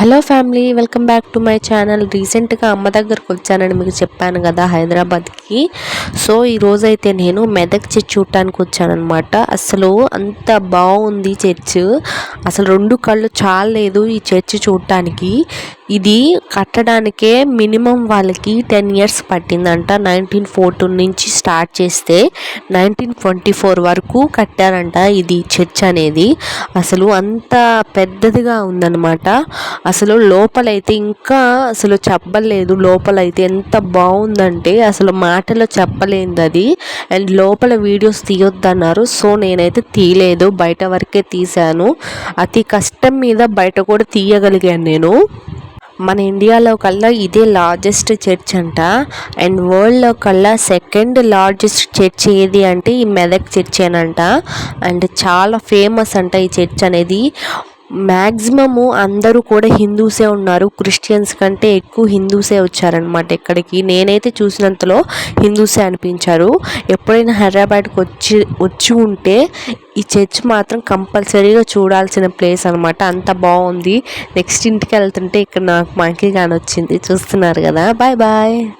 Hello family welcome back to my channel. రీసెంట్గా అమ్మ దగ్గరకు వచ్చానని మీకు చెప్పాను కదా హైదరాబాద్కి. సో ఈరోజు అయితే నేను మెదక్ చర్చ్ చూడటానికి వచ్చానమాట అసలు అంత బాగుంది చర్చ్. అసలు రెండు కళ్ళు చాలేదు ఈ చర్చ్ చూడటానికి ఇది కట్టడానికే మినిమం వాళ్ళకి టెన్ ఇయర్స్ పట్టిందంట. నైన్టీన్ ఫోర్టీన్ నుంచి స్టార్ట్ చేస్తే నైన్టీన్ ట్వంటీ ఫోర్ వరకు కట్టారంట ఇది చర్చ్ అనేది. అసలు అంత పెద్దదిగా ఉందన్నమాట. అసలు లోపలైతే ఇంకా అసలు చెప్పలేదు. లోపలైతే ఎంత బాగుందంటే అసలు మా మాటలో చెప్పలేనిది అది అండ్ లోపల వీడియోస్ తీయొద్దన్నారు. సో నేనైతే తీయలేదు. బయట వరకే తీశాను. అతి కష్టం మీద బయట కూడా తీయగలిగాను నేను. మన ఇండియాలో కల్లా ఇదే లార్జెస్ట్ చర్చ్ అంట. అండ్ వరల్డ్లో కల్లా సెకండ్ లార్జెస్ట్ చర్చ్ ఏది అంటే ఈ మెదక్ చర్చ్ అనంట అండ్ చాలా ఫేమస్ అంట ఈ చర్చ్ అనేది. మ్యాక్సిమము అందరూ కూడా హిందూసే ఉన్నారు. క్రిస్టియన్స్ కంటే ఎక్కువ హిందూసే వచ్చారనమాట ఇక్కడికి నేనైతే చూసినంతలో హిందూసే అనిపించారు. ఎప్పుడైనా హైదరాబాద్కి వచ్చి వచ్చి ఉంటే ఈ చర్చ్ మాత్రం కంపల్సరీగా చూడాల్సిన ప్లేస్ అనమాట అంత బాగుంది. నెక్స్ట్ ఇంటికి వెళ్తుంటే ఇక్కడ నాకు మంకీ కాని వచ్చింది చూస్తున్నారు కదా. Bye bye.